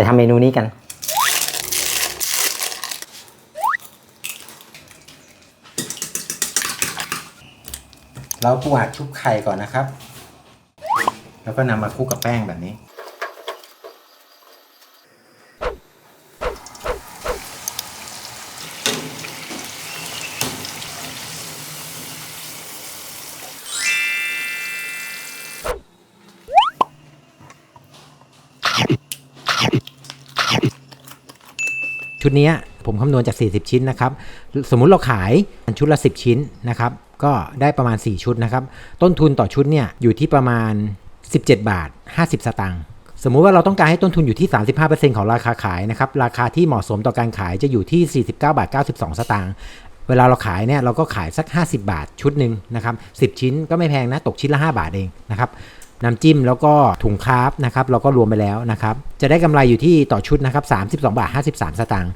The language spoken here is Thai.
แต่ทำเมนูนี้กัน เราปูอัดชุบไข่ก่อนนะครับ แล้วก็นำมาคลุกกับแป้งแบบนี้ ชุดนี้ผมคำนวณจาก 40 ชิ้นนะครับ สมมุติเราขายชุดละ 10 ชิ้นนะครับ ก็ได้ประมาณ 4 ชุดนะครับ ต้นทุนต่อชุดเนี่ยอยู่ที่ประมาณ 17 บาท 50 สตางค์ สมมุติว่าเราต้องการให้ต้นทุนอยู่ที่ 35%ของราคาขายนะครับ ราคาที่เหมาะสมต่อการขายจะอยู่ที่ 49 บาท 92 สตางค์ เวลาเราขายเนี่ยเราก็ขายสัก 50 บาทชุดหนึ่งนะครับ 10 ชิ้นก็ไม่แพงนะ ตกชิ้นละ 5 บาทเองนะครับน้ำจิ้มแล้วก็ถุงคาร์บนะครับเราก็รวมไปแล้วนะครับ จะได้กำไรอยู่ที่ต่อชุดนะครับ32 บาท 53 สตางค์